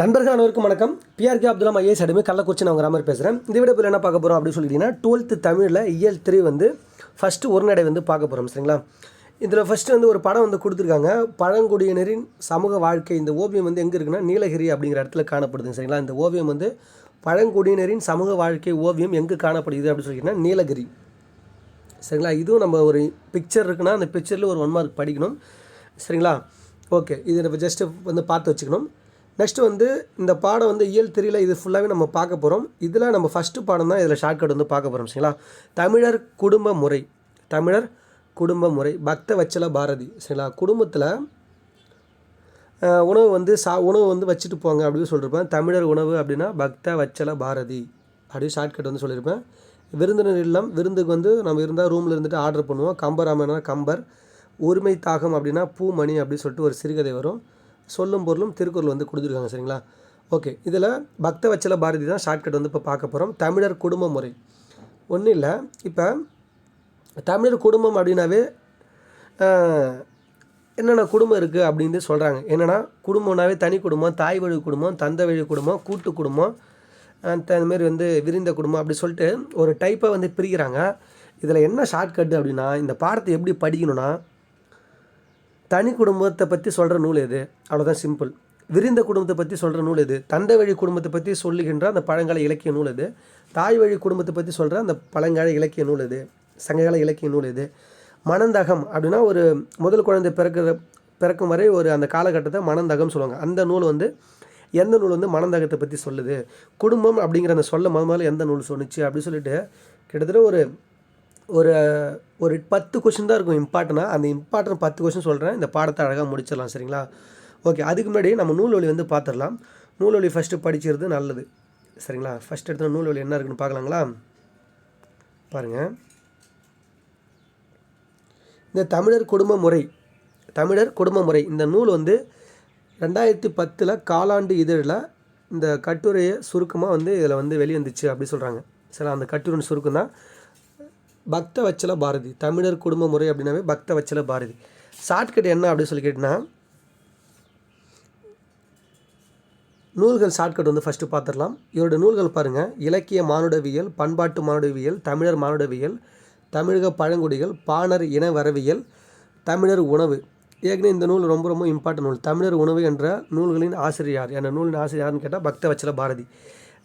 நண்பர்கள் அனைவருக்கும் வணக்கம். பிஆர்கே அப்துல்லாம் ஐஏஎஸ் அடிமை கள்ளக்குறிச்சி நான் ராமர் பேசுகிறேன் இந்த வீடியோ என்ன பார்க்க போகிறோம் அப்படின்னு சொல்லிட்டீங்கன்னா டுவெல்த்து தமிழில் இயல் த்ரீ வந்து ஃபஸ்ட்டு ஒரு நடை வந்து பார்க்க போகிறோம் சரிங்களா? இதில் ஃபஸ்ட்டு வந்து ஒரு படம் வந்து கொடுத்துருக்காங்க. பழங்குடியினரின் சமூக வாழ்க்கை இந்த ஓவியம் வந்து எங்கே இருக்குன்னா நீலகிரி அப்படிங்கிற இடத்துல காணப்படுதுங்க சரிங்களா? இந்த ஓவியம் வந்து பழங்குடியினரின் சமூக வாழ்க்கை ஓவியம் எங்கே காணப்படுது அப்படின்னு சொல்லிட்டீங்கன்னா நீலகிரி. சரிங்களா? இதுவும் நம்ம ஒரு பிக்சர் இருக்குன்னா அந்த பிக்சரில் ஒரு ஒன் மார்க் படிக்கணும் சரிங்களா? ஓகே இது நம்ம ஜஸ்ட்டு வந்து பார்த்து வச்சுக்கணும். நெக்ஸ்ட்டு வந்து இந்த பாடம் வந்து இயல் திரியில் இது ஃபுல்லாகவே நம்ம பார்க்க போகிறோம் இதில் நம்ம ஃபஸ்ட்டு பாடம் தான் இதில் ஷார்ட்கட் வந்து பார்க்க போகிறோம் சரிங்களா? தமிழர் குடும்ப முறை. தமிழர் குடும்ப முறை. பக்த வச்சல பாரதி சரிங்களா? குடும்பத்தில் உணவு வந்து சா உணவு வந்து வச்சுட்டு போங்க அப்படின்னு சொல்லியிருப்பேன் தமிழர் உணவு அப்படின்னா பக்த வச்சல பாரதி அப்படி ஷார்ட்கட் வந்து சொல்லியிருப்பேன் விருந்தினர் இல்லம் விருந்துக்கு வந்து நம்ம இருந்தால் ரூமில் இருந்துட்டு ஆர்டர் பண்ணுவோம். கம்பராமனா கம்பர் உரிமை தாகம் அப்படின்னா பூமணி அப்படின்னு சொல்லிட்டு ஒரு சிறுகதை வரும். சொல்லும் பொருளும் திருக்குறள் வந்து கொடுத்துருக்காங்க சரிங்களா? ஓகே இதில் பக்த வச்சல பாரதி தான் ஷார்ட்கட் வந்து இப்போ பார்க்க போகிறோம். தமிழர் குடும்ப முறை. ஒன்றும் இல்லை இப்போ தமிழர் குடும்பம் அப்படின்னாவே என்னென்ன குடும்பம் இருக்குது அப்படின்னு சொல்கிறாங்க. என்னென்னா குடும்பம்னாவே தனி குடும்பம் தாய் வழி குடும்பம் தந்தை வழி குடும்பம் கூட்டு குடும்பம் அந்தமாரி வந்து விரிந்த குடும்பம் அப்படி சொல்லிட்டு ஒரு டைப்பை வந்து பிரிக்கிறாங்க. இதில் என்ன ஷார்ட்கட் அப்படின்னா இந்த பாடத்தை எப்படி படிக்கணும்னா தனி குடும்பத்தை பற்றி சொல்கிற நூல் எது? அவ்வளோதான் சிம்பிள் விரிந்த குடும்பத்தை பற்றி சொல்கிற நூல் எது? தந்தை வழி குடும்பத்தை பற்றி சொல்லுகின்ற அந்த பழங்கால இலக்கிய நூல் எது? தாய் வழி குடும்பத்தை பற்றி சொல்கிற அந்த பழங்கால இலக்கிய நூல் எது? சங்ககால இலக்கிய நூல் எது? மனந்தகம் அப்படின்னா ஒரு முதல் குழந்தை பிறக்கிற பிறக்கும் வரை ஒரு அந்த காலகட்டத்தை மனந்தகம்னு சொல்லுவாங்க. அந்த நூல் வந்து எந்த நூல் வந்து மனந்தகத்தை பற்றி சொல்லுது? குடும்பம் அப்படிங்கிற அந்த சொல்ல முத முதல்ல எந்த நூல் சொன்னுச்சு? அப்படின்னு சொல்லிட்டு கிட்டத்தட்ட ஒரு ஒரு ஒரு பத்து கொஷின் தான் இருக்கும் இம்பார்ட்டனாக அந்த இம்பார்ட்டன் பத்து கொஷின் சொல்கிறேன் இந்த பாடத்தை அழகாக முடிச்சிடலாம் சரிங்களா? ஓகே அதுக்கு முன்னாடி நம்ம நூல்வழி வந்து பார்த்துடலாம். நூல்வழி ஃபஸ்ட்டு படிச்சிருது நல்லது சரிங்களா? ஃபஸ்ட் எடுத்த நூல்வழி என்ன இருக்குன்னு பார்க்கலாங்களா? பாருங்கள் இந்த தமிழர் குடும்ப முறை தமிழர் குடும்ப முறை. இந்த நூல் வந்து ரெண்டாயிரத்தி பத்தில் காலாண்டு இதழில் இந்த கட்டுரையை சுருக்கமாக வந்து இதில் வந்து வெளிவந்துச்சு அப்படி சொல்கிறாங்க சரி அந்த கட்டுரையின் சுருக்கம் தான் பக்த வச்சல பாரதி. தமிழர் குடும்ப முறை அப்படின்னாவே பக்த வச்சல பாரதி. ஷார்ட்கட் என்ன அப்படின்னு சொல்லி கேட்டிங்கன்னா நூல்கள் ஷார்ட்கட் வந்து ஃபஸ்ட்டு பார்த்துடலாம். இவரோட நூல்கள் பாருங்கள் இலக்கிய மானுடவியல் பண்பாட்டு மானுடவியல் தமிழர் மானுடவியல் தமிழக பழங்குடிகள் பாணர் இன வரவியல் தமிழர் உணவு. ஏற்கனவே இந்த நூல் ரொம்ப ரொம்ப இம்பார்ட்டன்ட் நூல். தமிழர் உணவு என்ற நூல்களின் ஆசிரியர் என்ற நூலின் ஆசிரியர்னு கேட்டால் பக்த வச்சல பாரதி.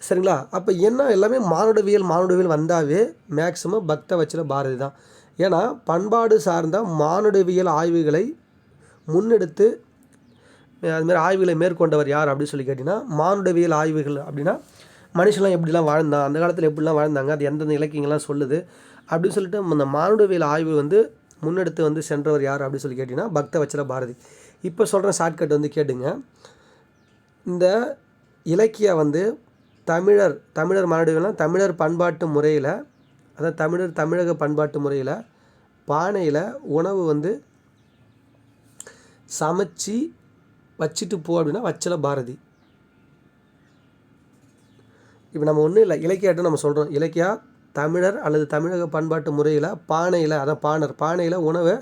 சரிங்களா? அப்போ என்ன எல்லாமே மானுடவியல் மானுடவியல் வந்தாவே மேக்சிமம் பக்த வச்சல பாரதி தான். ஏன்னா பண்பாடு சார்ந்த மானுடவியல் ஆய்வுகளை முன்னெடுத்து அதுமாதிரி ஆய்வுகளை மேற்கொண்டவர் யார் அப்படின்னு சொல்லி கேட்டிங்கன்னா மானுடவியல் ஆய்வுகள் அப்படின்னா மனுஷன்லாம் எப்படிலாம் வாழ்ந்தான் அந்த காலத்தில் எப்படிலாம் வாழ்ந்தாங்க அது எந்தெந்த இலக்கியங்கள்லாம் சொல்லுது அப்படின்னு சொல்லிட்டு அந்த மானுடவியல் ஆய்வு வந்து முன்னெடுத்து வந்து சென்றவர் யார் அப்படின்னு சொல்லி கேட்டிங்கன்னா பக்த வச்சல பாரதி. இப்போ சொல்கிற ஷார்ட்கட் வந்து கேட்டுங்க. இந்த இலக்கிய வந்து தமிழர் தமிழர் மானுடவியல்னா தமிழர் பண்பாட்டு முறையில் அதாவது தமிழர் தமிழக பண்பாட்டு முறையில் பானையில் உணவு வந்து சமைச்சு வச்சுட்டு போ அப்படின்னா வச்சல பாரதி. இப்போ நம்ம ஒன்றும் இல்லை இலக்கியாட்ட நம்ம சொல்கிறோம் இலக்கியா தமிழர் அல்லது தமிழக பண்பாட்டு முறையில் பானையில் அதான் பாணர் பானையில் உணவை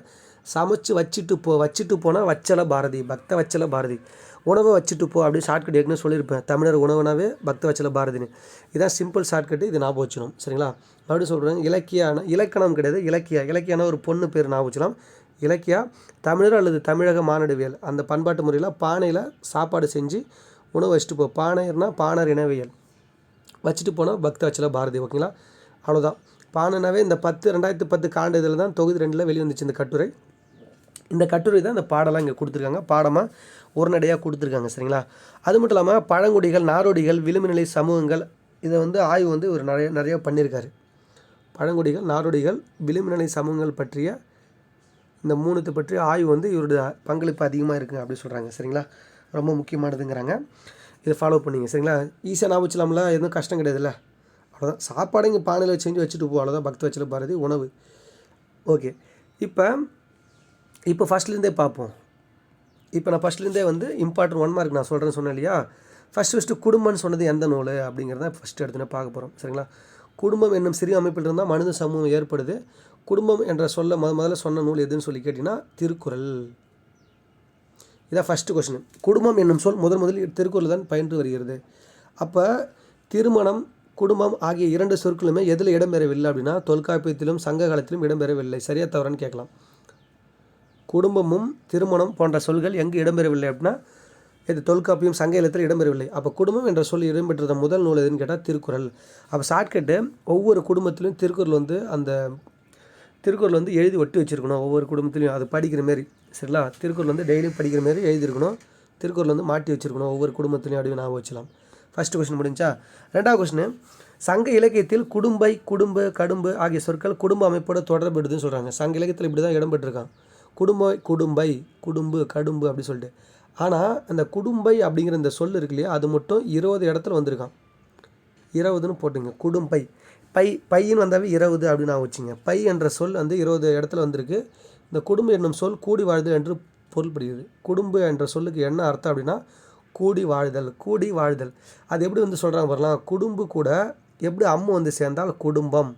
சமைச்சு வச்சுட்டு போ வச்சுட்டு போனால் வச்சல பாரதி பக்த வச்சல பாரதி. உணவை வச்சுட்டு போ அப்படின்னு ஷார்ட்கட் ஏற்கனவே சொல்லியிருப்பேன். தமிழர் உணவுனாவே பக்த வச்சல பாரதின்னு. இதான் சிம்பிள் ஷார்ட்கட்டு இது ஞாபகம் வச்சிடும் சரிங்களா? மறுபடியும் சொல்கிறேன் இலக்கியான இலக்கணம் கிடையாது இலக்கியா இலக்கியான ஒரு பொண்ணு பேர் ஞாபகம் வச்சலாம் இலக்கியா தமிழர் அல்லது தமிழக மானடவியல். அந்த பண்பாட்டு முறையில் பானையில் சாப்பாடு செஞ்சு உணவு வச்சுட்டு போ. பானையர்னால் பானர் இனவியல். வச்சுட்டு போனால் பக்த வச்சல பாரதி ஓகேங்களா? அவ்வளோதான் பானைனாவே இந்த பத்து ரெண்டாயிரத்து பத்து காண்டு இதில் தான் தொகுதி ரெண்டில் வெளிவந்துச்சு இந்த கட்டுரை. இந்த கட்டுரை தான் இந்த பாடலாம் இங்கே கொடுத்துருக்காங்க. பாடமாக உடனடியாக கொடுத்துருக்காங்க சரிங்களா? அது மட்டும் இல்லாமல் பழங்குடிகள் நாடோடிகள் விளிம்புநிலை சமூகங்கள் இதை வந்து ஆய்வு வந்து ஒரு நிறைய நிறைய பண்ணியிருக்காரு. பழங்குடிகள் நாடோடிகள் விளிம்புநிலை சமூகங்கள் பற்றிய இந்த மூணுத்தை பற்றி ஆய்வு வந்து இவருடைய பங்களிப்பு அதிகமாக இருக்குங்க அப்படின்னு சொல்கிறாங்க சரிங்களா? ரொம்ப முக்கியமானதுங்கிறாங்க. இதை ஃபாலோ பண்ணிங்க சரிங்களா? ஈஸியாக ஞாபகம் வச்சலாம்ல எதுவும் கஷ்டம் கிடையாதுல்ல? அவ்வளோதான் சாப்பாடு இங்கே பானையில் செஞ்சு வச்சுட்டு போ அவ்வளோதான் பக்தி வச்சல பாரதி உணவு. ஓகே இப்போ இப்போ ஃபஸ்ட்லேருந்தே பார்ப்போம். இப்போ நான் ஃபஸ்ட்லேருந்தே வந்து இம்பார்ட்டன்ட் ஒன் மார்க் நான் சொல்கிறேன்னு சொன்னேன் இல்லையா? ஃபஸ்ட் ஃபஸ்ட்டு குடும்பம்னு சொன்னது எந்த நூல்? அப்படிங்கிறத ஃபஸ்ட்டு எடுத்துனே பார்க்க போகிறோம் சரிங்களா? குடும்பம் என்னும் சிறிய அமைப்பில் இருந்தால் மனித சமூகம் ஏற்படுது. குடும்பம் என்ற சொல்ல முத முதல்ல சொன்ன நூல் எதுன்னு சொல்லி கேட்டிங்கன்னா திருக்குறள். இதான் ஃபஸ்ட்டு கொஷின் குடும்பம் என்னும் சொல் முதன் முதலில் திருக்குறள் தான் பயின்று வருகிறது. அப்போ திருமணம் குடும்பம் ஆகிய இரண்டு சொற்களுமே எதில் இடம்பெறவில்லை அப்படின்னா தொல்காப்பியத்திலும் சங்க காலத்திலும் இடம்பெறவில்லை சரியா தவறான்னு கேட்கலாம். குடும்பமும் திருமணம் போன்ற சொல்கள் எங்கு இடம்பெறவில்லை அப்படின்னா இது தொல்காப்பியம் சங்க இலத்தில் இடம்பெறவில்லை. அப்போ குடும்பம் என்ற சொல் இடம்பெற்ற முதல் நூல் எதுன்னு கேட்டால் திருக்குறள். அப்போ ஷார்ட்கட்டு ஒவ்வொரு குடும்பத்திலும் திருக்குறள் வந்து அந்த திருக்குறள் வந்து எழுதி ஒட்டி வச்சுருக்கணும். ஒவ்வொரு குடும்பத்துலையும் அது படிக்கிற மாரி சரிங்களா? திருக்குறள் வந்து டெய்லியும் படிக்கிற மாரி எழுதியிருக்கணும். திருக்குறள் வந்து மாட்டி வச்சுருக்கணும். ஒவ்வொரு குடும்பத்துலையும் அப்படி ஞாபகம் வச்சலாம் ஃபஸ்ட்டு கொஸ்டின் முடிஞ்சா ரெண்டாவது கொஸ்டின் சங்க இலக்கியத்தில் குடும்பை குடும்ப கடும்பு ஆகிய சொற்கள் குடும்ப அமைப்போட தொடர்புடுதுன்னு சொல்கிறாங்க சங்க இலக்கியத்தில் இப்படி தான் இடம்பெற்றிருக்கான். குடும்ப குடும்பை குடும்பு கடும்பு அப்படி சொல்லிட்டு. ஆனால் அந்த குடும்பை அப்படிங்கிற இந்த சொல் இருக்கு இல்லையா அது மட்டும் இருபது இடத்துல வந்திருக்கான் இருபதுன்னு போட்டுங்க. குடும்பை. பை பையின்னு வந்தாவே இருபது அப்படின்னு நான் வச்சுங்க. பை என்ற சொல் வந்து இருபது இடத்துல வந்திருக்கு. இந்த குடும்பம் என்னும் சொல் கூடி வாழ்தல் என்று பொருள்படுகிறது. குடும்பம் என்ற சொல்லுக்கு என்ன அர்த்தம் அப்படின்னா கூடி வாழ்தல் கூடி வாழ்தல். அது எப்படி வந்து சொல்கிறாங்க பாருலாம் குடும்பு கூட எப்படி அம்மு வந்து சேர்ந்தால் குடும்பம்.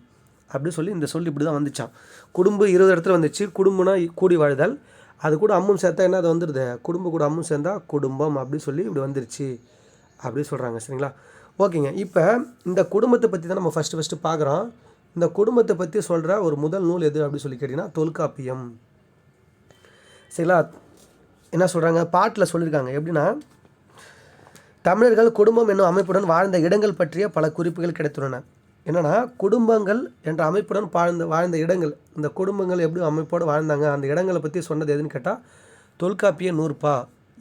அப்படி சொல்லி இந்த சொல் இப்படி தான் வந்துச்சான் குடும்பம் இருபது இடத்துல வந்துச்சு. குடும்பம்னா கூடி வாழ்தல். அது கூட அம்மும் சேர்த்தா என்ன அது வந்துடுது குடும்பம் கூட அம்மும் சேர்ந்தா குடும்பம் அப்படின்னு சொல்லி இப்படி வந்துருச்சு அப்படி சொல்கிறாங்க சரிங்களா? ஓகேங்க. இப்போ இந்த குடும்பத்தை பற்றி தான் நம்ம ஃபஸ்ட்டு ஃபஸ்ட்டு பார்க்குறோம் இந்த குடும்பத்தை பற்றி சொல்கிற ஒரு முதல் நூல் எது அப்படின்னு சொல்லி கேட்டிங்கன்னா தொல்காப்பியம். சரிங்களா? என்ன சொல்கிறாங்க பாட்டில் சொல்லியிருக்காங்க. எப்படின்னா தமிழர்கள் குடும்பம் என்னும் அமைப்புடன் வாழ்ந்த இடங்கள் பற்றிய பல குறிப்புகள் கிடைத்துள்ளன. என்னென்னா குடும்பங்கள் என்ற அமைப்புடன் வாழ்ந்த வாழ்ந்த இடங்கள். இந்த குடும்பங்கள் எப்படி அமைப்போடு வாழ்ந்தாங்க? அந்த இடங்களை பற்றி சொன்னது எதுன்னு கேட்டால் தொல்காப்பிய நூற்பா.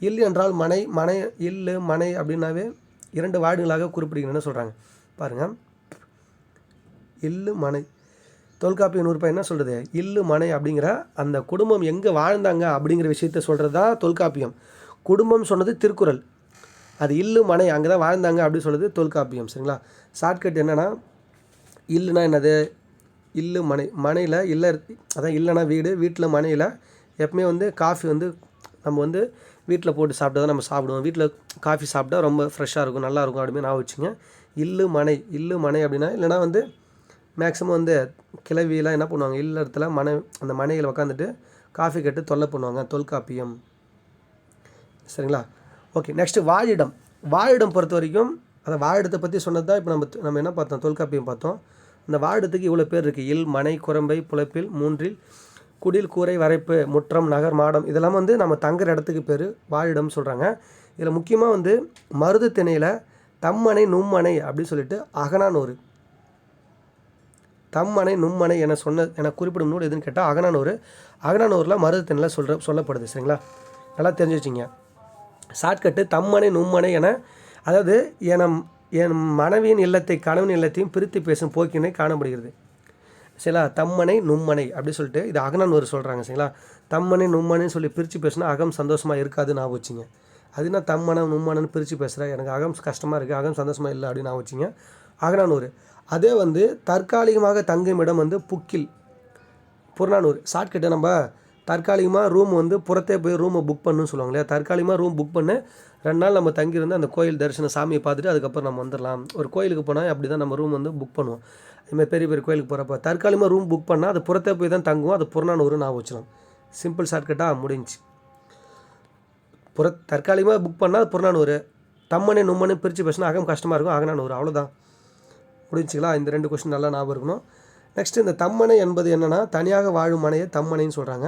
இல் என்றால் மனை மனை இல்லு மனை அப்படின்னாவே இரண்டு வார்டுகளாக குறிப்பிடுகிறேன்னு சொல்கிறாங்க பாருங்கள் இல்லு மனை. தொல்காப்பிய நூற்பா என்ன சொல்கிறது இல்லு மனை அப்படிங்கிற அந்த குடும்பம் எங்கே வாழ்ந்தாங்க அப்படிங்கிற விஷயத்த சொல்கிறது தான் தொல்காப்பியம். குடும்பம் சொன்னது திருக்குறள். அது இல்லு மனை அங்கே தான் வாழ்ந்தாங்க அப்படின்னு சொல்கிறது தொல்காப்பியம். சரிங்களா? ஷார்ட்கட் என்னென்னா இல்லுனா என்னது? இல்லு மனை மனையில் இல்லை அதான் இல்லைனா வீடு வீட்டில் மனையில் எப்பவுமே வந்து காஃபி வந்து நம்ம வந்து வீட்டில் போட்டு சாப்பிட்டா தான் நம்ம சாப்பிடுவோம். வீட்டில் காஃபி சாப்பிட்டா ரொம்ப ஃப்ரெஷ்ஷாக இருக்கும் நல்லா இருக்கும் அப்படின்னு நான் வச்சுங்க. இல்லு மனை இல்லு மனை அப்படின்னா இல்லைனா வந்து மேக்ஸிமம் வந்து கிளவியெல்லாம் என்ன பண்ணுவாங்க? இல்லறத்துல மனை அந்த மனையில் உட்காந்துட்டு காஃபி கேட்டு தொல்லை பண்ணுவாங்க தொல்காப்பியம். சரிங்களா? Okay next வாழிடம். வாழிடம் பொறுத்த வரைக்கும் அந்த வாழிடத்தை பற்றி சொன்னது தான் இப்போ நம்ம நம்ம என்ன பார்த்தோம்? தொல்காப்பியம் பார்த்தோம். இந்த வாழிடத்துக்கு இவ்வளோ பேர் இருக்குது இல் மனை குரம்பை புலப்பில் மூன்றில் குடில் கூரை வரைப்பு முற்றம் நகர் மாடம் இதெல்லாம் வந்து நம்ம தங்குற இடத்துக்கு பேர் வாழிடம் சொல்கிறாங்க இதில் முக்கியமாக வந்து மருது திணையில் தம்மனை நும்மனை அப்படின்னு சொல்லிட்டு அகனானூறு தம்மனை நும்மனை என சொன்ன என குறிப்பிடும் நூல் எதுன்னு கேட்டால் அகனானூர் அகனானூரில் மருது திணையில் சொல்கிற சொல்லப்படுது. சரிங்களா? நல்லா தெரிஞ்சு வச்சிங்க. ஷார்ட்கட்டு தம்மனை நும்மனை என அதாவது என என் மனைவியின் இல்லத்தை கணவன் இல்லத்தையும் பிரித்து பேசும் போக்கினை காணப்படுகிறது. சரிங்களா? தம்மனை நும்மனை அப்படி சொல்லிட்டு இது அகனான் ஒரு சொல்கிறாங்க சரிங்களா? தம்மனை நும்மனைன்னு சொல்லி பிரித்து பேசினா அகம் சந்தோஷமாக இருக்காது நான் வச்சுங்க. அது நான் தம்மனை நும்மனன்னு பிரித்து பேசுகிறேன் எனக்கு அகம் கஷ்டமாக இருக்குது அகம் சந்தோஷமாக இல்லை அப்படின்னு நான் வச்சுங்க. அகனானூர் அதே வந்து தற்காலிகமாக தங்கும் இடம் வந்து புக்கில் புறநானூர் ஷார்ட்கட்டை நம்ம தற்காலிகமாக ரூம் வந்து புறத்தே போய் ரூமை புக் பண்ணுன்னு சொல்லுவாங்க இல்லையா? தற்காலிகமாக ரூம் புக் பண்ணு. ரெண்டு நாள் நம்ம தங்கியிருந்து அந்த கோயில் தரிசனம் சாமியை பார்த்துட்டு அதுக்கப்புறம் நம்ம வந்துடலாம். ஒரு கோயிலுக்கு போனால் அப்படி தான் நம்ம ரூம் வந்து புக் பண்ணுவோம். இதுமாதிரி பெரிய பெரிய கோயிலுக்கு போகிறப்ப தற்காலிகமாக ரூம் புக் பண்ணால் அது புறத்தே போய் தான் தங்குவோம். அது புறநானூறு நான் வச்சிடும் சிம்பிள் ஷார்ட்கட்டாக முடிஞ்சு புற தற்காலிகமாக புக் பண்ணால் அது புறநானூறு. தம்மனே நும்மனே பிரித்து பேசினா அகம் கஷ்டமாக இருக்கும். அகநானூறு அவ்வளோதான் முடிஞ்சிக்கலாம் இந்த ரெண்டு கொஸ்டின் நல்லா ஞாபகம் இருக்கணும். நெக்ஸ்ட் இந்த தம்மனை என்பது என்னென்னா தனியாக வாழும் மனையை தம்மனைன்னு சொல்கிறாங்க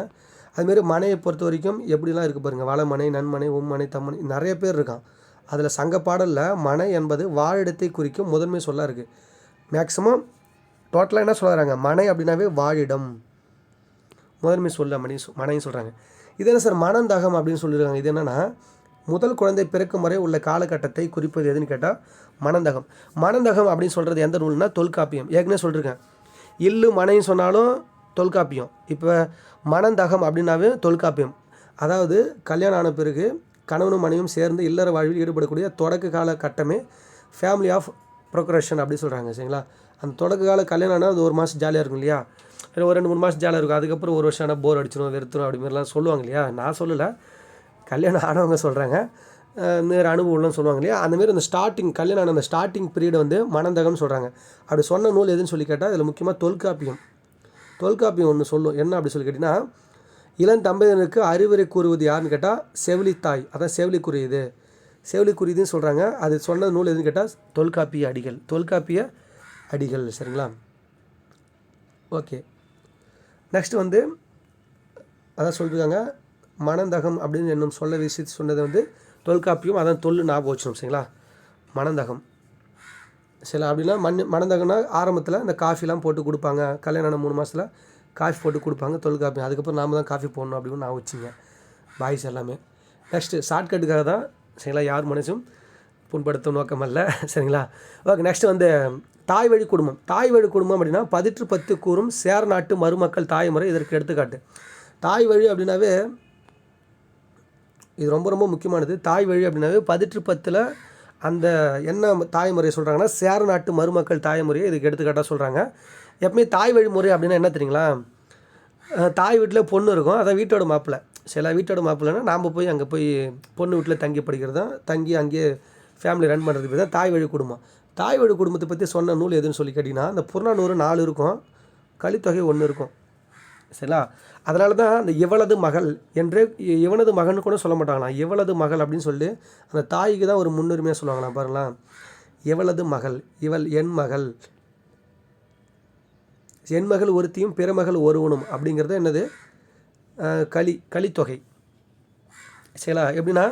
அதுமாரி மனையை பொறுத்த வரைக்கும் எப்படிலாம் இருக்குது பாருங்கள் வளமனை நன்மனை உம்மனை தம்மனை நிறைய பேர் இருக்கான். அதில் சங்க பாடலில் மனை என்பது வாழிடத்தை குறிக்கும் முதன்மை சொல்லாக இருக்குது மேக்ஸிமம் டோட்டலாக என்ன சொல்கிறாங்க மனை அப்படின்னாவே வாழிடம். முதன்மை சொல்ல மணி மனைன்னு சொல்கிறாங்க இது என்ன சார்? மனந்தகம் அப்படின்னு சொல்லியிருக்காங்க இது என்னென்னா முதல் குழந்தை பிறக்கும் வரை உள்ள காலகட்டத்தை குறிப்பது எதுன்னு கேட்டால் மனந்தகம். மனந்தகம் அப்படின்னு சொல்கிறது எந்த நூல்னா தொல்காப்பியம். ஏற்கனவே சொல்லியிருக்கேன் இல்லு மனைன்னு சொன்னாலும் தொல்காப்பியம். இப்போ மனந்தகம் அப்படின்னாவே தொல்காப்பியம். அதாவது கல்யாணம் ஆன பிறகு கணவனும் மனைவியும் சேர்ந்து இல்லற வாழ்வில் ஈடுபடக்கூடிய தொடக்க கால கட்டமே ஃபேமிலி ஆஃப் ப்ரொக்ரஷன் அப்படி சொல்கிறாங்க சரிங்களா? அந்த தொடக்க கால கல்யாணம் ஆனால் அது ஒரு மாதம் ஜாலியாக இருக்கும் இல்லையா? இல்லை ஒரு ரெண்டு மூணு மாதம் ஜாலியாக இருக்கும். அதுக்கப்புறம் ஒரு வருஷம் ஆனால் போர் அடிச்சிடும் வெறுத்துடும் அப்படிமாரிலாம் சொல்லுவாங்க இல்லையா? நான் சொல்லலை. கல்யாணம் ஆனவங்க சொல்கிறாங்க நேர அனுபவம்லாம் சொல்லுவாங்க இல்லையா? அந்தமாரி அந்த ஸ்டார்டிங் கல்யாணம் ஆன அந்த ஸ்டார்டிங் பீரியடை வந்து மனந்தகம்னு சொல்கிறாங்க அப்படி சொன்ன நூல் எதுன்னு சொல்லி கேட்டால் அதில் முக்கியமாக தொல்காப்பியம். தொல்காப்பியம் ஒன்று சொல்லும். என்ன அப்படி சொல்லி கேட்டிங்கன்னா இளம் தம்பதியினருக்கு அறிவுரை கூறுவது யாருன்னு கேட்டால் செவிலித்தாய் அதான் செவிலிக்குரியது. செவிலிக்குரியதுன்னு சொல்கிறாங்க அது சொன்ன நூல் எதுன்னு கேட்டால் தொல்காப்பிய அடிகள். தொல்காப்பிய அடிகள் சரிங்களா? ஓகே. நெக்ஸ்ட் வந்து அதான் சொல்லியிருக்காங்க மனந்தகம் அப்படின்னு என்னும் சொல்ல விஷயத்தை சொன்னது வந்து தொல்காப்பியம் அதான் தொல் ஞாபகம் வச்சிடும் சரிங்களா? மனந்தகம். சில அப்படின்னா மண் மணந்தகம்னா ஆரம்பத்தில் இந்த காஃபிலாம் போட்டு கொடுப்பாங்க. கல்யாணம் ஆன மூணு மாதத்தில் காஃபி போட்டு கொடுப்பாங்க தொல்காப்பி அதுக்கப்புறம் நாம தான் காஃபி போடணும் அப்படின்னு நான் வச்சுங்க. பாய்ஸ் எல்லாமே. நெக்ஸ்ட்டு ஷார்ட்கட்டுக்காக தான் சரிங்களா? யார் மனசும் புண்படுத்தும் நோக்கம் அல்ல சரிங்களா? ஓகே நெக்ஸ்ட் வந்து தாய் வழி குடும்பம். தாய் வழி குடும்பம் அப்படின்னா பதிற்று பத்து கூறும் சேர நாட்டு மருமக்கள் தாய்முறை இதற்கு எடுத்துக்காட்டு. தாய் வழி அப்படின்னாவே இது ரொம்ப ரொம்ப முக்கியமானது. தாய் வழி அப்படின்னாவே பதிற்று பத்தில் அந்த என்ன தாய்முறையை சொல்கிறாங்கன்னா சேர நாட்டு மருமக்கள் தாய்முறையை இதுக்கு எடுத்துக்காட்டாக சொல்கிறாங்க எப்பவுமே தாய் வழி முறை அப்படின்னா என்ன தெரியுங்களா? தாய் வீட்டில் பொண்ணு இருக்கும் அதான் வீட்டோட மாப்பிள்ளை. சில வீட்டோட மாப்பிள்ளைன்னா நாம் போய் அங்கே போய் பொண்ணு வீட்டில் தங்கி படிக்கிறது தான் தங்கி அங்கேயே ஃபேமிலி ரன் பண்ணுறது தான் தாய் வழி குடும்பம். தாய் வழி குடும்பத்தை பற்றி சொன்ன நூல் எதுன்னு சொல்லி கேட்டிங்கன்னா அந்த புறநானூறு நாலு இருக்கும் கலித்தொகை ஒன்று இருக்கும். சரிங்களா? அதனால தான் அந்த இவளது மகள் என்று இ- இவனது மகன் கூட சொல்ல மாட்டாங்களாம் இவளது மகள் அப்படின்னு சொல்லி அந்த தாய்க்கு தான் ஒரு முன்னுரிமையாக சொல்லுவாங்களாம் பாருங்களேன். இவளது மகள் இவள் என் மகள். என் மகள் ஒருத்தியும் பிறமகள் ஒருவனும் அப்படிங்கிறது என்னது? களி களித்தொகை. சரிங்களா? எப்படின்னா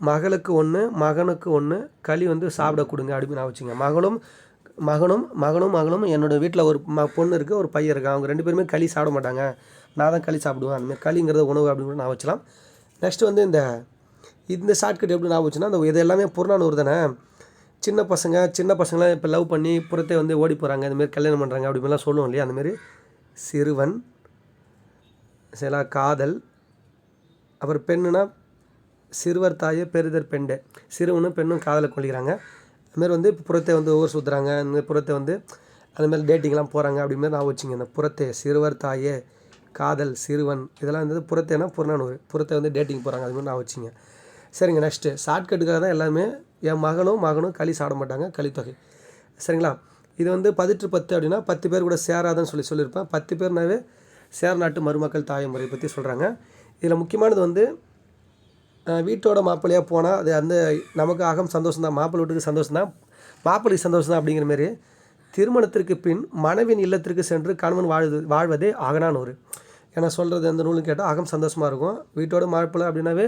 மகளுக்கு ஒன்று மகனுக்கு ஒன்று களி வந்து சாப்பிட கொடுங்க அப்படின்னு நான் வச்சுங்க மகளும் மகனும் மகனும் மகளும் என்னோட வீட்டில் ஒரு ம பொண்ணு இருக்குது ஒரு பையன் இருக்கு. அவங்க ரெண்டு பேருமே களி சாப்பிட மாட்டாங்க. நான் தான் களி சாப்பிடுவேன். அந்தமாதிரி களிங்கிறது உணவு அப்படின்னு நான் வச்சலாம் நெக்ஸ்ட் வந்து இந்த இந்த ஷார்ட்கட் எப்படி நான் வச்சுன்னா அந்த இது எல்லாமே புறநானூறு தானே? சின்ன பசங்க சின்ன பசங்களாம் இப்போ லவ் பண்ணி புறத்தே வந்து ஓடி போகிறாங்க இந்தமாரி கல்யாணம் பண்ணுறாங்க அப்படிமாரிலாம் சொல்லுவோம் இல்லையா? அந்தமாரி சிறுவன் சில காதல் அப்புறம் பெண்ணுனா சிறுவர் தாயே பெரிதர் பெண்டு. சிறுவனும் பெண்ணும் காதலை கொள்கிறாங்க அதுமாரி வந்து இப்போ புறத்தை வந்து ஊர் சுற்றுறாங்க இந்த புறத்தை வந்து அதுமாரி டேட்டிங்லாம் போகிறாங்க அப்படிமாரி நான் வச்சுங்க இந்த புறத்தை சிறுவர் தாயே காதல் சிறுவன் இதெல்லாம் வந்து புறத்தைனா புறநானூறு. புறத்தை வந்து டேட்டிங் போகிறாங்க அதுமாதிரி நான் வச்சுங்க சரிங்க நெக்ஸ்ட்டு ஷார்ட்கட்டுக்காக தான் எல்லாமே என் மகனும் மகனும் களி சாட மாட்டாங்க களித்தொகை சரிங்களா? இது வந்து பதிற்று பத்து அப்படின்னா பத்து பேர் கூட சேராதுன்னு சொல்லி சொல்லியிருப்பேன். பத்து பேர்னாவே சேர நாட்டு மருமக்கள் தாயமுறை பற்றி சொல்கிறாங்க இதில் முக்கியமானது வந்து வீட்டோட மாப்பிள்ளையாக போனால் அது அந்த நமக்கு அகம் சந்தோஷம் தான் மாப்பிள்ளை வீட்டுக்கு சந்தோஷம் தான் மாப்பிள்ளைக்கு சந்தோஷம் தான் அப்படிங்கிற மாரி திருமணத்திற்கு பின் மனைவின் இல்லத்திற்கு சென்று கணவன் வாழ்வது வாழ்வதே அகனானூறு ஏன்னா சொல்கிறது அந்த நூலும் கேட்டால் அகம் சந்தோஷமாக இருக்கும். வீட்டோட மாப்பிள்ளை அப்படின்னாவே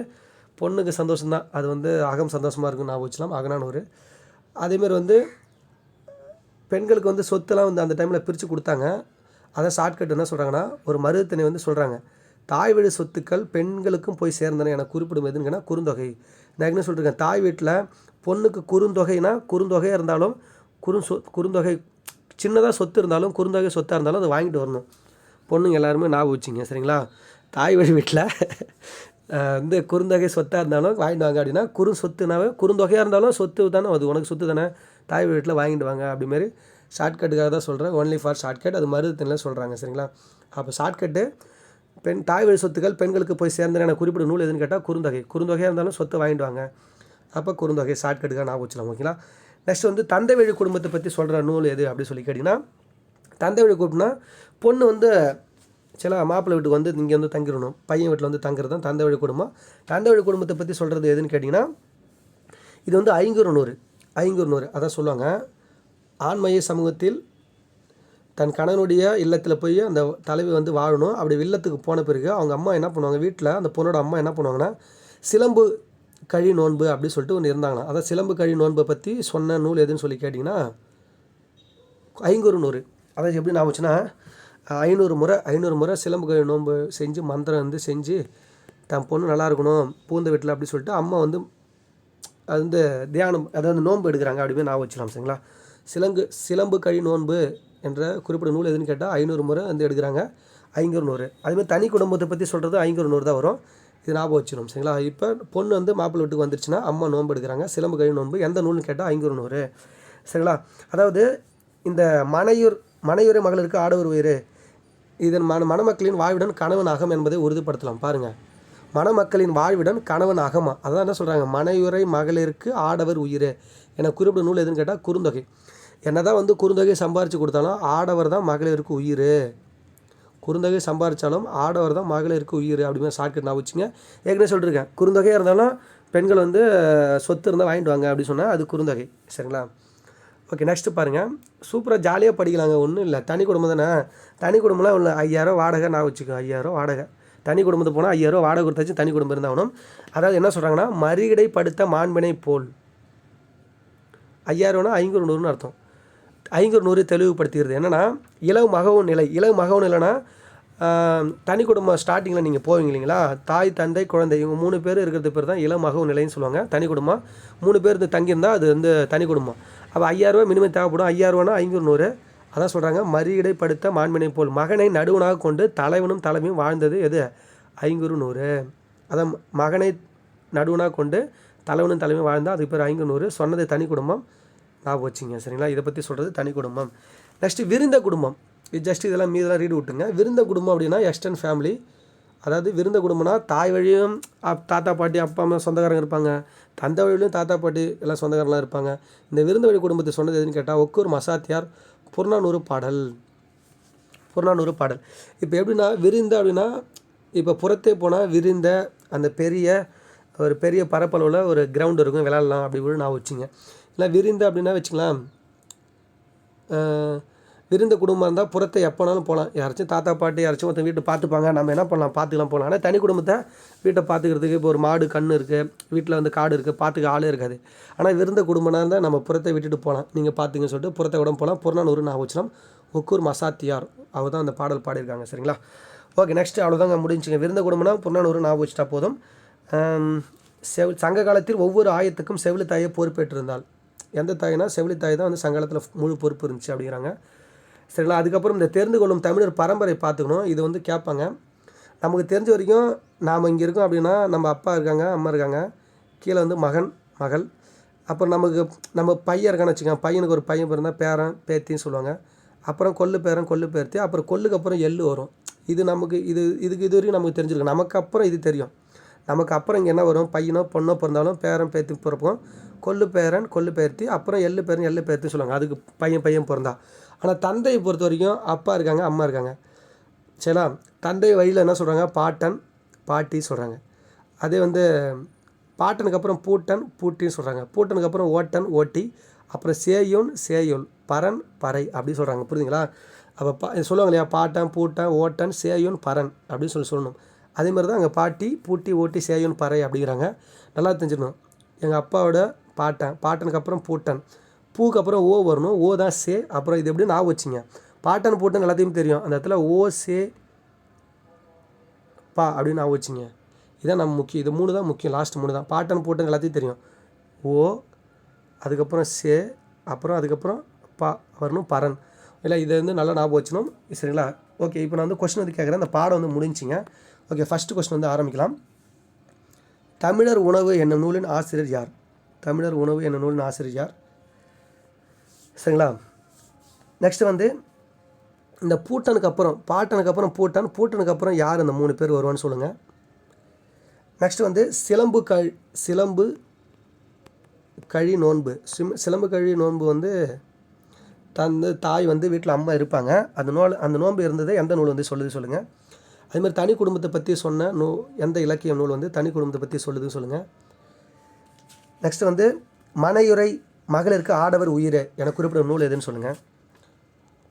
பொண்ணுக்கு சந்தோஷம் தான் அது வந்து அகம் சந்தோஷமாக இருக்கும் நான் வச்சலாம் அகனானூறு அதேமாரி வந்து பெண்களுக்கு வந்து சொத்துலாம் வந்து அந்த டைமில் பிரித்து கொடுத்தாங்க. அதை ஷார்ட்கட் என்ன சொல்கிறாங்கன்னா ஒரு மருதத்தினை வந்து சொல்கிறாங்க தாய் வீடு சொத்துக்கள் பெண்களுக்கும் போய் சேர்ந்தன என குறிப்பிடும் எதுங்கன்னா குறுந்தொகை. நான் என்ன சொல்லியிருக்கேன் தாய் வீட்டில் பொண்ணுக்கு குறுந்தொகைனா குறுந்தொகையாக இருந்தாலும் குறு சொ குறுந்தொகை சின்னதாக சொத்து இருந்தாலும் குறுந்தொகை சொத்தாக இருந்தாலும் அதை வாங்கிட்டு வரணும். பொண்ணுங்க எல்லாருமே ஞாபகம் வச்சுங்க சரிங்களா? தாய் வழி வீட்டில் வந்து குறுந்தொகை சொத்தாக இருந்தாலும் வாங்கிட்டு வாங்க அப்படின்னா குறு சொத்துனாவே குறுந்தொகையாக இருந்தாலும் சொத்து தானே அது உனக்கு சொத்து தானே தாய் வீட்டில் வாங்கிட்டு வாங்க அப்படிமாரி ஷார்ட்கட்டுக்காக தான் சொல்கிறேன் ஒன்லி ஃபார் ஷார்ட்கட் அது மருதத்தினில் சொல்கிறாங்க சரிங்களா? அப்போ ஷார்ட்கட்டு பெண் தாய் வழி சொத்துக்கள் பெண்களுக்கு போய் சேர்ந்தன என குறிப்பிடும் நூல் எதுன்னு கேட்டால் குறுந்தொகை. குறுந்தொகையாக இருந்தாலும் சொத்து வாங்கிட்டு வாங்க. அப்போ குறுந்தொகை ஷார்ட்கட்டுக்காக நான் வச்சுலாம் ஓகேங்களா நெக்ஸ்ட் வந்து தந்தை வழி குடும்பத்தை பற்றி சொல்கிற நூல் எது அப்படி சொல்லி கேட்டிங்கன்னா தந்தை வழி குடும்பம்னா பொண்ணு வந்து சில மாப்பிள்ளை வீட்டுக்கு வந்து இங்கே வந்து தங்கிடணும். பையன் வீட்டில் வந்து தங்குறது தான் தந்தை வழி குடும்பம். தந்தை வழி குடும்பத்தை பற்றி சொல்கிறது எதுன்னு கேட்டிங்கன்னா இது வந்து ஐங்குறு நூறு. ஐங்குறு நூறு. அதான் சொல்லுவாங்க. ஆண்மைய சமூகத்தில் தன் கணவனுடைய இல்லத்தில் போய் அந்த தலைவி வந்து வாழணும். அப்படி இல்லத்துக்கு போன பிறகு அவங்க அம்மா என்ன பண்ணுவாங்க? வீட்டில் அந்த பொண்ணோட அம்மா என்ன பண்ணுவாங்கன்னா சிலம்பு கழி நோன்பு அப்படின்னு சொல்லிட்டு ஒன்று இருந்தாங்களாம் அதான் சிலம்பு கழி நோன்பை பற்றி சொன்ன நூல் எதுன்னு சொல்லி கேட்டிங்கன்னா ஐங்குறு நூறு. அதாவது எப்படி நான் வச்சுன்னா ஐநூறு முறை ஐநூறு முறை சிலம்பு கழி நோன்பு செஞ்சு மந்திரம் வந்து செஞ்சு தன் பொண்ணு நல்லா இருக்கணும் பூந்த வீட்டில் அப்படி சொல்லிட்டு அம்மா வந்து அது வந்து தியானம் அதாவது நோன்பு எடுக்கிறாங்க. அப்படிமே நான் வச்சுக்கலாம் சரிங்களா? சிலங்கு சிலம்பு கழி நோன்பு என்ற குறிப்பிட்ட நூல் எதுன்னு கேட்டால் ஐநூறு முறை வந்து எடுக்கிறாங்க. ஐங்குறு நூறு. அதுமாதிரி தனி குடும்பத்தை பற்றி சொல்கிறது ஐங்குறு நூறு தான் வரும். இது ஞாபகம் வச்சிடும் சரிங்களா? இப்போ பொண்ணு வந்து மாப்பிள்ளை வீட்டுக்கு வந்துருச்சுன்னா அம்மா நோன்பு எடுக்கிறாங்க. சிலம்பு கழி நோன்பு. எந்த நூல்னு கேட்டால் ஐங்குறு நூறு சரிங்களா? அதாவது இந்த மனையூர் மனையூரை மகளிருக்கு ஆடவர் உயிர். இதன் மன மணமக்களின் வாழ்வுடன் கணவன் அகம் என்பதை உறுதிப்படுத்தலாம். பாருங்கள் மணமக்களின் வாழ்விடன் கணவன் அகமா. அதான் என்ன சொல்கிறாங்க மனையுரை மகளிருக்கு ஆடவர் உயிர். என குறிப்பிட்ட நூல் எதுன்னு கேட்டால் குறுந்தொகை. என்னதான் வந்து குறுந்தொகை சம்பாரித்து கொடுத்தாலும் ஆடவர் தான் மகளிருக்கு உயிர். குறுந்தொகை சம்பாரித்தாலும் ஆடவர் தான் மகளிருக்கு உயிர் அப்படின்னு ஷார்ட்கட் நான் வச்சுங்க. ஏற்கனவே சொல்லியிருக்கேன் குறுந்தொகையாக இருந்தாலும் பெண்கள் வந்து சொத்து இருந்தால் வாங்கிட்டு வாங்க அப்படின்னு சொன்னால் அது குறுந்தொகை. சரிங்களா? ஓகே நெக்ஸ்ட்டு பாருங்கள் சூப்பராக ஜாலியாக படிக்கலாங்க. ஒன்றும் இல்லை. தனி குடும்பம் தானே? தனி குடும்பம்லாம் இல்லை. ஐயாயிரம் வாடகை நான் வச்சுக்கோ ஐயாயிரம் வாடகை. தனி குடும்பத்துக்கு போனால் ஐயாயிரம் வாடகை கொடுத்தாச்சு தனி குடும்பம் இருந்தாகணும் அதாவது என்ன சொல்கிறாங்கன்னா மறிகடை படுத்த மாண்பினை போல். ஐயாயிரம்னா ஐநூறு நூறுன்னு அர்த்தம். ஐநூறு நூறு தெளிவுபடுத்திடுது என்னென்னா இளவு மகவும் நிலை. இளவு மகவும் நிலைன்னா தனி குடும்பம் ஸ்டார்டிங்கில் நீங்கள் போவீங்க இல்லைங்களா? தாய் தந்தை குழந்தை இவங்க மூணு பேர் இருக்கிறது பேர் தான் இளம் மகவும் நிலைன்னு சொல்லுவாங்க. தனி குடும்பம். மூணு பேர் இருந்து தங்கியிருந்தால் அது வந்து தனி குடும்பம். அப்போ ஐயாயிரரூவா மினிமம் தேவைப்படும். ஐயாயிரரூவானா ஐநூறு நூறு அதான் சொல்கிறாங்க மறியடைப்படுத்த மாண்பினை போல். மகனை நடுவனாக கொண்டு தலைவனும் தலைமையும் வாழ்ந்தது எது? ஐங்குறு நூறு அதான் மகனை நடுவனாக கொண்டு தலைவனும் தலைமையும் வாழ்ந்தால் அதுக்கு பேர் ஐங்குறு நூறு சொன்னது தனி குடும்பம். ஞாபகம் வச்சுங்க சரிங்களா? இதை பற்றி சொல்கிறது தனி குடும்பம். நெக்ஸ்ட்டு விருந்த குடும்பம். இது ஜஸ்ட் இதெல்லாம் மீதெல்லாம் ரீடு விட்டுங்க விருந்த குடும்பம் அப்படின்னா எக்ஸ்டன் ஃபேமிலி அதாவது விருந்த குடும்பம்னா தாய் வழியும் அப்- தாத்தா பாட்டி அப்பா அம்மா சொந்தக்காரங்க இருப்பாங்க. தந்தை வழியிலும் தாத்தா பாட்டி எல்லாம் சொந்தக்காரங்களாம் இருப்பாங்க. இந்த விருந்த வழி குடும்பத்தை சொன்னது எதுன்னு கேட்டால் ஒக்கூர் மசாத்தியார் புறநானூறு பாடல். புறநானூறு பாடல். இப்போ எப்படின்னா விருந்த அப்படின்னா இப்போ புறத்தே போனால் விருந்த அந்த பெரிய ஒரு பெரிய பரப்பளவில் ஒரு கிரவுண்ட் இருக்கும் விளாட்லாம் அப்படி கூட நான் வச்சுங்க. இல்லை விருந்து அப்படின்னா வச்சுக்கலாம். விருந்த குடும்பம் இருந்தால் புறத்தை எப்போனாலும் போகலாம் யாராச்சும் தாத்தா பாட்டி யாராச்சும் ஒருத்தன் வீட்டை பார்த்துப்பாங்க. நம்ம என்ன பண்ணலாம்? பார்த்துக்கலாம் போகலாம் ஆனால் தனி குடும்பத்தை வீட்டை பார்த்துக்கிறதுக்கு இப்போ ஒரு மாடு கண் இருக்குது வீட்டில் வந்து காடு இருக்குது பார்த்துக்க ஆளே இருக்காது. ஆனால் விருந்த குடும்பம்னா இருந்தால் நம்ம புறத்தை விட்டுட்டு போகலாம் நீங்கள் பார்த்துங்கன்னு சொல்லிட்டு புறத்தை கூட போகலாம் புறநானூறு நான் வச்சுலாம் ஒக்கூர் மசாத்தியார். அவர் தான் அந்த பாடல் பாடியிருக்காங்க. சரிங்களா? ஓகே நெக்ஸ்ட் அவ்வளோதாங்க முடிஞ்சுங்க. விருந்த குடும்பம்னா புறநானூறு நான் வச்சுட்டா போதும் செவ் சங்க காலத்தில் ஒவ்வொரு ஆயத்துக்கும் செவிலி தாயை பொறுப்பேற்றிருந்தாள். எந்த தாய்னா செவிலி தாய் தான் வந்து சங்ககாலத்தில் முழு பொறுப்பு இருந்துச்சு அப்படிங்கிறாங்க. சரிங்களா? அதுக்கப்புறம் இந்த தெரிந்து கொள்ளும் தமிழர் பரம்பரை பார்த்துக்கணும். இது வந்து கேட்பாங்க. நமக்கு தெரிஞ்ச வரைக்கும் நாம் இங்கே இருக்கோம் அப்படின்னா நம்ம அப்பா இருக்காங்க அம்மா இருக்காங்க. கீழே வந்து மகன் மகள். அப்புறம் நமக்கு நம்ம பையன் இருக்கான்னு வச்சுக்கோங்க. பையனுக்கு ஒரு பையன் பிறந்தால் பேரன் பேத்தின்னு சொல்லுவாங்க. அப்புறம் கொல்லு பேரன் கொல்லு பேர்த்தி அப்புறம் கொல்லுக்கு அப்புறம் எள்ளு வரும். இது நமக்கு இது இதுக்கு இது வரைக்கும் நமக்கு தெரிஞ்சிருக்கு. நமக்கு அப்புறம் இது தெரியும். நமக்கு அப்புறம் இங்கே என்ன வரும்? பையனோ பொண்ணோ பிறந்தாலும் பேரன் பேத்தி பிறப்போம். கொல்லு பேரன் கொல்லு பேர்த்தி அப்புறம் எள்ளு பேரன் எள்ளு பேர்த்தின்னு சொல்லுவாங்க. அதுக்கு பையன் பையன் பிறந்தா. ஆனால் தந்தையை பொறுத்த வரைக்கும் அப்பா இருக்காங்க அம்மா இருக்காங்க. சரிங்களா தந்தை வழியில் என்ன சொல்கிறாங்க பாட்டன் பாட்டி சொல்கிறாங்க அதே வந்து பாட்டனுக்கு அப்புறம் பூட்டன் பூட்டின்னு சொல்கிறாங்க பூட்டனுக்கு அப்புறம் ஓட்டன் ஓட்டி அப்புறம் சேயோன் சேயோல் பரன் பறை அப்படின்னு சொல்கிறாங்க புரியுதுங்களா? அப்போ பா சொல்லுவாங்க இல்லையா? பாட்டன் பூட்டன் ஓட்டன் சேயோன் பரன் அப்படின்னு சொல்லி சொல்லணும். அதே மாதிரி தான் அங்கே பாட்டி பூட்டி ஓட்டி சேயோன்னு பறை அப்படிங்கிறாங்க. நல்லா தெரிஞ்சிடணும் எங்கள் அப்பாவோட பாட்டன் பாட்டனுக்கு அப்புறம் பூட்டன். பூக்கு அப்புறம் ஓ வரணும். ஓ தான் சே அப்புறம் இது எப்படி நான் வச்சுங்க. பாட்டன் பூட்டன் எல்லாத்தையும் தெரியும். அந்த இடத்துல ஓ சே பா அப்படின்னு நான் வச்சுங்க. இதான் நம்ம முக்கியம். இது மூணு தான் முக்கியம். லாஸ்ட் மூணு தான். பாட்டன் பூட்டன் எல்லாத்தையும் தெரியும். ஓ அதுக்கப்புறம் சே அப்புறம் அதுக்கப்புறம் பா வரணும் பரன். இல்லை இதை வந்து நல்லா ஞாபகம் வச்சணும் சரிங்களா? ஓகே இப்போ நான் வந்து கொஸ்டின் வந்து கேட்குறேன் அந்த பாடம் வந்து முடிஞ்சிங்க ஓகே ஃபஸ்ட்டு கொஸ்டின் வந்து ஆரம்பிக்கலாம். தமிழர் உணவு என்னும் நூலின் ஆசிரியர் யார்? தமிழர் உணவு என்னும் நூலின் ஆசிரியர் யார்? சரிங்களா? நெக்ஸ்ட் வந்து இந்த பூட்டனுக்கு அப்புறம் பாட்டனுக்கு அப்புறம் பூட்டன் பூட்டனுக்கு அப்புறம் யார் இந்த மூணு பேர் வருவான்னு சொல்லுங்கள் நெக்ஸ்ட் வந்து சிலம்பு கழி சிலம்பு கழி நோன்பு. சிம் சிலம்பு கழி நோன்பு வந்து தந்து தாய் வந்து வீட்டில் அம்மா இருப்பாங்க. அந்த நூல் அந்த நோன்பு இருந்தது எந்த நூல் வந்து சொல்லுது சொல்லுங்கள் அது மாதிரி தனி குடும்பத்தை பற்றி சொன்ன நூ எந்த இலக்கிய நூல் வந்து தனி குடும்பத்தை பற்றி சொல்லுதுன்னு சொல்லுங்கள் நெக்ஸ்ட் வந்து மனையுறை மகளிருக்கு ஆடவர் உயிரே என குறிப்பிடும் நூல் எதுன்னு சொல்லுங்கள்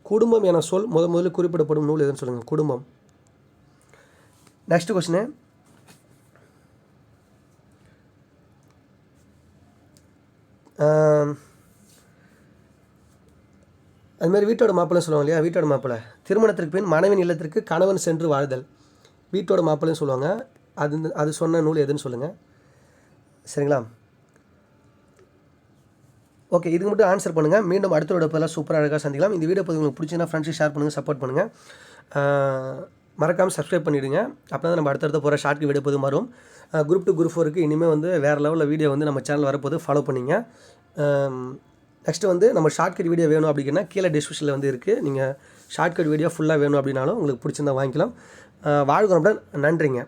குடும்பம் என சொல் முத முதல்ல குறிப்பிடப்படும் நூல் எதுன்னு சொல்லுங்கள் குடும்பம். நெக்ஸ்ட் கொஸ்டின் அது அதுமாதிரி வீட்டோட மாப்பிள்ளை சொல்லுவாங்க இல்லையா? வீட்டோட மாப்பிள்ளை. திருமணத்திற்கு பின் மனைவின் இல்லத்திற்கு கணவன் சென்று வாழ்தல். வீட்டோட மாப்பிள்ளைன்னு சொல்லுவாங்க. அது அது சொன்ன நூல் எதுன்னு சொல்லுங்கள் சரிங்களா? ஓகே இதுக்கு மட்டும் ஆன்சர் பண்ணுங்கள் மீண்டும் அடுத்த வீடியோ சூப்பராக அழகாக சந்திக்கலாம். இந்த வீடியோ உங்களுக்கு பிடிச்சிங்கன்னா ஃப்ரெண்ட்ஸுக்கு ஷேர் பண்ணுங்கள் சப்போர்ட் பண்ணுங்கள் மறக்காமல் சப்ஸ்கிரைப் பண்ணிவிடுங்க அப்போ தான் நம்ம அடுத்தடுத்த போகிற ஷார்ட்க்கு வீடியோ போது மாறும். குரூப் டூ குரூப் ஃபோருக்கு இனிமேல் வந்து வேறு லெவலில் வீடியோ வந்து நம்ம சேனல் வரப்போது ஃபாலோ பண்ணிங்க. நெக்ஸ்ட் வந்து நம்ம ஷார்ட்கட் வீடியோ வேணும் அப்படின்னா கீழே டிஸ்கிரிப்ஷனில் வந்து இருக்குது நீங்கள் ஷார்ட்கட் வீடியோ ஃபுல்லாக வேணும் அப்படின்னாலும் உங்களுக்கு பிடிச்சிருந்தா வாங்கிக்கலாம். அஹ் நன்றிங்க.